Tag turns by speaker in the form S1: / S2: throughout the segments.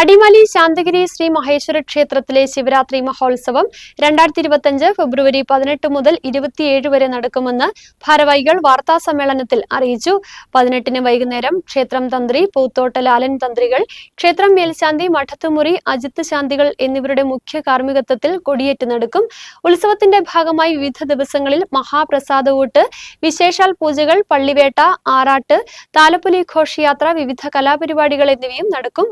S1: അടിമാലി ശാന്തഗിരി ശ്രീ മഹേശ്വര ക്ഷേത്രത്തിലെ ശിവരാത്രി മഹോത്സവം രണ്ടായിരത്തി ഇരുപത്തിയഞ്ച് ഫെബ്രുവരി പതിനെട്ട് മുതൽ ഇരുപത്തിയേഴ് വരെ നടക്കുമെന്ന് ഭാരവാഹികൾ വാർത്താ സമ്മേളനത്തിൽ അറിയിച്ചു. പതിനെട്ടിന് വൈകുന്നേരം ക്ഷേത്രം തന്ത്രി പൂത്തോട്ട ലാലൻ തന്ത്രികൾ ക്ഷേത്രം മേൽശാന്തി മഠത്തുമുറി അജിത്ത് ശാന്തികൾ എന്നിവരുടെ മുഖ്യ കാർമ്മികത്വത്തിൽ കൊടിയേറ്റ് നടക്കും. ഉത്സവത്തിന്റെ ഭാഗമായി വിവിധ ദിവസങ്ങളിൽ മഹാപ്രസാദവൂട്ട് വിശേഷാൽ പൂജകൾ പള്ളിവേട്ട ആറാട്ട് താലപ്പൊലി ഘോഷയാത്ര വിവിധ കലാപരിപാടികൾ എന്നിവയും നടക്കും.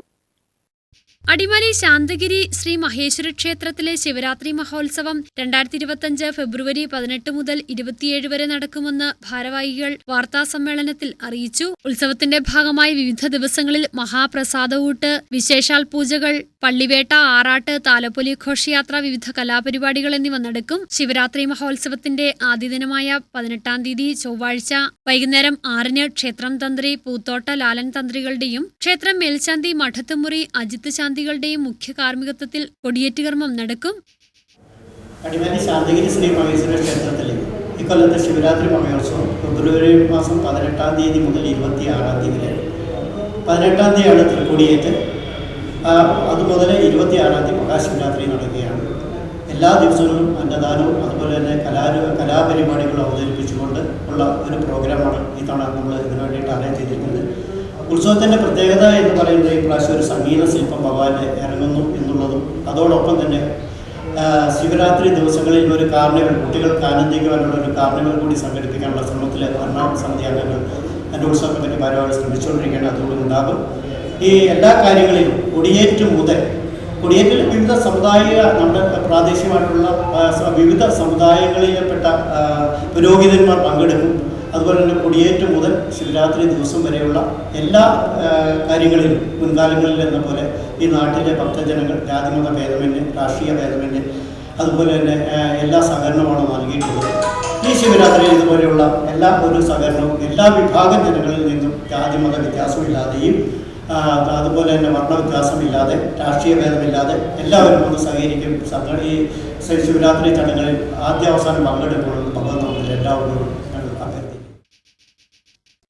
S1: അടിമാലി ശാന്തഗിരി ശ്രീ മഹേശ്വര ക്ഷേത്രത്തിലെ ശിവരാത്രി മഹോത്സവം രണ്ടായിരത്തി ഇരുപത്തിയഞ്ച് ഫെബ്രുവരി പതിനെട്ട് മുതൽ ഇരുപത്തിയേഴ് വരെ നടക്കുമെന്ന് ഭാരവാഹികൾ വാർത്താസമ്മേളനത്തിൽ അറിയിച്ചു. ഉത്സവത്തിന്റെ ഭാഗമായി വിവിധ ദിവസങ്ങളിൽ മഹാപ്രസാദവൂട്ട് വിശേഷാൽ പൂജകൾ പള്ളിവേട്ട ആറാട്ട് താലപ്പൊലി ഘോഷയാത്ര വിവിധ കലാപരിപാടികൾ എന്നിവ നടക്കും. ശിവരാത്രി മഹോത്സവത്തിന്റെ ആദ്യ ദിനമായ പതിനെട്ടാം തീയതി ചൊവ്വാഴ്ച വൈകുന്നേരം ആറിന് ക്ഷേത്രം തന്ത്രി പൂത്തോട്ട ലാലൻ തന്ത്രികളുടെയും ക്ഷേത്രം മേൽശാന്തി മഠത്തുമുറി അജിത്ത് ശാന്തികളുടെയും മുഖ്യ കാർമ്മികത്വത്തിൽ കൊടിയേറ്റ് കർമ്മം നടക്കും.
S2: അടിമാലി ശാന്തഗിരി ശ്രീ മഹേശ്വര ക്ഷേത്രത്തിൽ ഇക്കൊല്ലത്തെ ശിവരാത്രി മഹോത്സവം ഫെബ്രുവരി മാസം പതിനെട്ടാം തീയതി മുതൽ ഇരുപത്തി ആറാം തീയതി വരെ. പതിനെട്ടാം തീയതിയാണ് തൃക്കൊടിയേറ്റ്. അതുമുതൽ ഇരുപത്തി ആറാം തീയതി മഹാശിവരാത്രി നടക്കുകയാണ്. എല്ലാ ദിവസവും അന്നദാനവും അതുപോലെ തന്നെ കലാരൂ കലാപരിപാടികളും അവതരിപ്പിച്ചുകൊണ്ട് ഉള്ള ഒരു പ്രോഗ്രാമാണ് ഇത്തവണ നമ്മൾ ഇതിനു വേണ്ടിയിട്ട് അറേഞ്ച് ചെയ്തിരിക്കുന്നത്. ഉത്സവത്തിന്റെ പ്രത്യേകത എന്ന് പറയുന്നത് ഈ പ്രാവശ്യം ഒരു സംഗീത ശില്പം ഭഗവാന് ഇറങ്ങുന്നു എന്നുള്ളതും അതോടൊപ്പം തന്നെ ശിവരാത്രി ദിവസങ്ങളിൽ ഒരു കാർണിവൽ കുട്ടികൾക്ക് ആനന്ദിക്കുവാനുള്ള ഒരു കാർണിവൽ കൂടി സംഘടിപ്പിക്കാനുള്ള ശ്രമത്തിൽ ഭരണസമിതി അംഗങ്ങൾ എന്റെ ഉത്സവ കമ്മിറ്റി ഭാരവാഹികൾ ശ്രമിച്ചുകൊണ്ടിരിക്കുകയാണ് അതുകൊണ്ട് ഉണ്ടാകും. ഈ എല്ലാ കാര്യങ്ങളിലും കൊടിയേറ്റ് മുതൽ കൊടിയേറ്റിൽ വിവിധ സമുദായ നമ്മുടെ പ്രാദേശികമായിട്ടുള്ള വിവിധ സമുദായങ്ങളിൽപ്പെട്ട പുരോഹിതന്മാർ പങ്കെടുക്കും. അതുപോലെ തന്നെ കൊടിയേറ്റ് മുതൽ ശിവരാത്രി ദിവസം വരെയുള്ള എല്ലാ കാര്യങ്ങളിലും മുൻകാലങ്ങളിൽ എന്ന പോലെ ഈ നാട്ടിലെ ഭക്തജനങ്ങൾ ജാതിമത ഭേദമന്യേ രാഷ്ട്രീയ ഭേദമന്യേ അതുപോലെ തന്നെ എല്ലാ സഹകരണമാണ് നൽകിയിട്ടുള്ളത്. ഈ ശിവരാത്രി ഇതുപോലെയുള്ള എല്ലാ ഒരു സഹകരണവും എല്ലാ വിഭാഗം ജനങ്ങളിൽ നിന്നും ജാതിമത വ്യത്യാസമില്ലാതെയും അതുപോലെ തന്നെ വർണവ്യത്യാസമില്ലാതെ രാഷ്ട്രീയ ഭേദമില്ലാതെ എല്ലാവരും ഒന്ന് സഹകരിക്കും. സംഘ ഈ ശിവരാത്രി ചടങ്ങുകളിൽ ആദ്യ അവസാനം പങ്കെടുക്കണമെന്ന് ഭഗവത് എല്ലാവരും എല്ലാവരോടും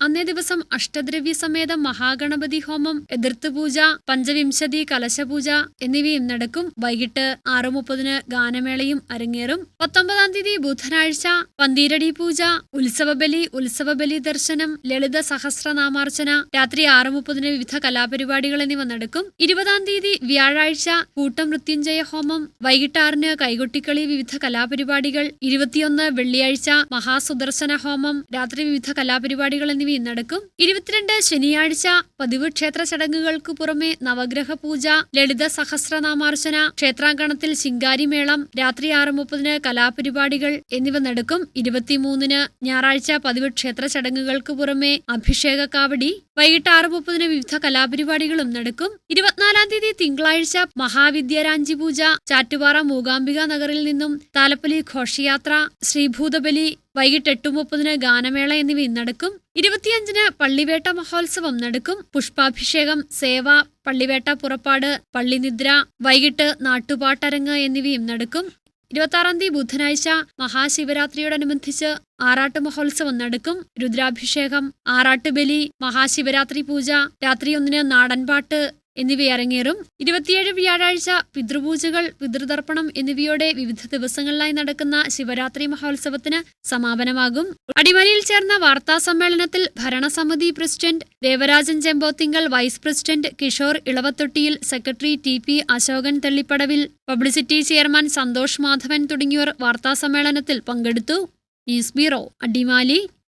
S1: അന്നേ ദിവസം അഷ്ടദ്രവ്യ സമേത മഹാഗണപതി ഹോമം എതിർത്ത് പൂജ പഞ്ചവിംശതി കലശപൂജ എന്നിവയും നടക്കും. വൈകിട്ട് ആറ് മുപ്പതിന് ഗാനമേളയും അരങ്ങേറും. പത്തൊമ്പതാം തീയതി ബുധനാഴ്ച പന്തീരടി പൂജ ഉത്സവബലി ഉത്സവബലി ദർശനം ലളിത സഹസ്രനാമാർച്ചന രാത്രി ആറ് മുപ്പതിന് വിവിധ കലാപരിപാടികൾ എന്നിവ നടക്കും. ഇരുപതാം തീയതി വ്യാഴാഴ്ച കൂട്ടം മൃത്യുഞ്ജയ ഹോമം വൈകിട്ട് ആറിന് കൈകൊട്ടിക്കളി വിവിധ കലാപരിപാടികൾ ഇരുപത്തിയൊന്ന് വെള്ളിയാഴ്ച മഹാസുദർശന ഹോമം രാത്രി വിവിധ കലാപരിപാടികൾ എന്നിവയും നടക്കും. ഇരുപത്തിരണ്ട് ശനിയാഴ്ച പതിവ് ക്ഷേത്ര ചടങ്ങുകൾക്ക് പുറമെ നവഗ്രഹ പൂജ ലളിത സഹസ്രനാമാർച്ചന ക്ഷേത്രാങ്കണത്തിൽ ശിങ്കാരിമേളം രാത്രി ആറ് മുപ്പതിന് കലാപരിപാടികൾ എന്നിവ നടക്കും. ഇരുപത്തിമൂന്നിന് ഞായറാഴ്ച പതിവ് ക്ഷേത്ര ചടങ്ങുകൾക്ക് പുറമെ അഭിഷേക കാവടി വൈകിട്ട് ആറ് മുപ്പതിന് വിവിധ കലാപരിപാടികളും നടക്കും. ഇരുപത്തിനാലാം തീയതി തിങ്കളാഴ്ച മഹാവിദ്യാരാഞ്ചി പൂജ ചാറ്റുപാറ മൂകാംബിക നഗറിൽ നിന്നും താലപ്പലി ഘോഷയാത്ര ശ്രീഭൂതബലി വൈകിട്ട് എട്ട് മുപ്പതിന് ഗാനമേള എന്നിവ നടക്കും. ഇരുപത്തിയഞ്ചിന് പള്ളിവേട്ട മഹോത്സവം നടക്കും. പുഷ്പാഭിഷേകം സേവ പള്ളിവേട്ട പുറപ്പാട് പള്ളിനിദ്ര വൈകിട്ട് നാട്ടുപാട്ടരങ്ങ് എന്നിവയും നടക്കും. ഇരുപത്തിയാറാം തീയതി ബുധനാഴ്ച മഹാശിവരാത്രിയോടനുബന്ധിച്ച് ആറാട്ട് മഹോത്സവം നടക്കും. രുദ്രാഭിഷേകം ആറാട്ട് ബലി മഹാശിവരാത്രി പൂജ രാത്രി ഒന്നിന് നാടൻപാട്ട് എന്നിവ അരങ്ങേറും. ഇരുപത്തിയേഴ് വ്യാഴാഴ്ച പിതൃപൂജകൾ പിതൃതർപ്പണം എന്നിവയോടെ വിവിധ ദിവസങ്ങളിലായി നടക്കുന്ന ശിവരാത്രി മഹോത്സവത്തിന് സമാപനമാകും. അടിമലിയിൽ ചേർന്ന വാർത്താ സമ്മേളനത്തിൽ ഭരണസമിതി president Devarajan Chempothinkal vice president Kishore Ilavathottiyil secretary T P Ashokan Thellippadavil publicity chairman Santhosh Madhavan തുടങ്ങിയവർ വാർത്താ സമ്മേളനത്തിൽ പങ്കെടുത്തു. News bureau Adimali.